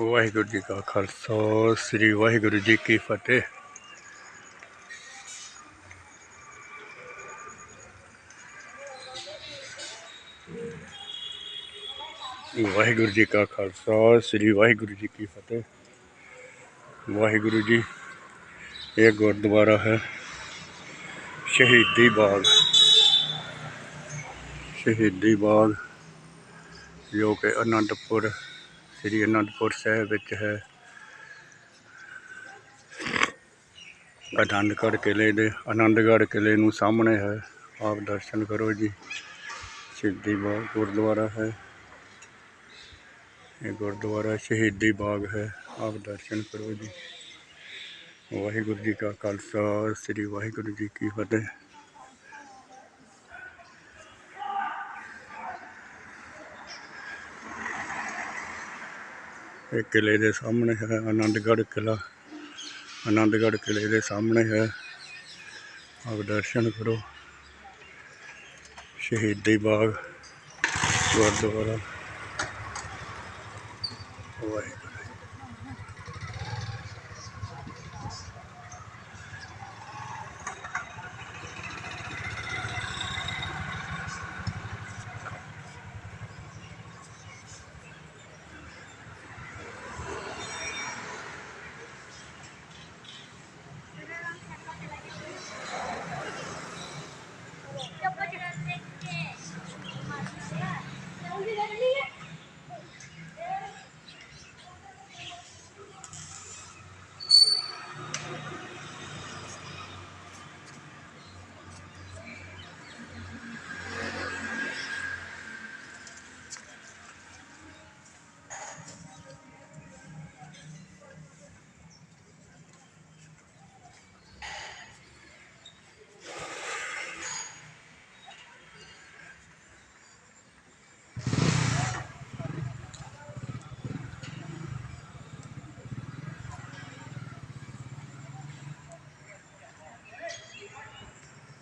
ਵਾਹਿਗੁਰੂ ਜੀ ਕਾ ਖਾਲਸਾ, ਸ੍ਰੀ ਵਾਹਿਗੁਰੂ ਜੀ ਕੀ ਫਤਿਹ। ਵਾਹਿਗੁਰੂ ਜੀ ਕਾ ਖਾਲਸਾ, ਸ੍ਰੀ ਵਾਹਿਗੁਰੂ ਜੀ ਕੀ ਫਤਿਹ। ਵਾਹਿਗੁਰੂ ਜੀ, ਇਹ ਗੁਰਦੁਆਰਾ ਹੈ ਸ਼ਹੀਦੀ ਬਾਗ। ਸ਼ਹੀਦੀ ਬਾਗ, ਜੋ ਕਿ ਅਨੰਦਪੁਰ ਸ੍ਰੀ ਅਨੰਦਪੁਰ ਸਾਹਿਬ ਵਿੱਚ ਹੈ। ਆਨੰਦਗੜ੍ਹ ਕਿਲੇ ਦੇ, ਆਨੰਦਗੜ੍ਹ ਕਿਲੇ ਨੂੰ ਸਾਹਮਣੇ ਹੈ। ਆਪ ਦਰਸ਼ਨ ਕਰੋ ਜੀ। ਸ਼ਹੀਦੀ ਬਾਗ ਗੁਰਦੁਆਰਾ ਹੈ। ਇਹ ਗੁਰਦੁਆਰਾ ਸ਼ਹੀਦੀ ਬਾਗ ਹੈ। ਆਪ ਦਰਸ਼ਨ ਕਰੋ ਜੀ। ਵਾਹਿਗੁਰੂ ਜੀ ਕਾ ਖਾਲਸਾ, ਸ੍ਰੀ ਵਾਹਿਗੁਰੂ ਜੀ ਕੀ ਫਤਿਹ। ਇਹ ਕਿਲੇ ਦੇ ਸਾਹਮਣੇ ਹੈ, ਆਨੰਦਗੜ੍ਹ ਕਿਲਾ ਆਨੰਦਗੜ੍ਹ ਕਿਲੇ ਦੇ ਸਾਹਮਣੇ ਹੈ। ਆਪ ਦਰਸ਼ਨ ਕਰੋ। ਸ਼ਹੀਦੀ ਬਾਗ, ਗੁਰਦੁਆਰਾ। ਵਾਹਿਗੁਰੂ।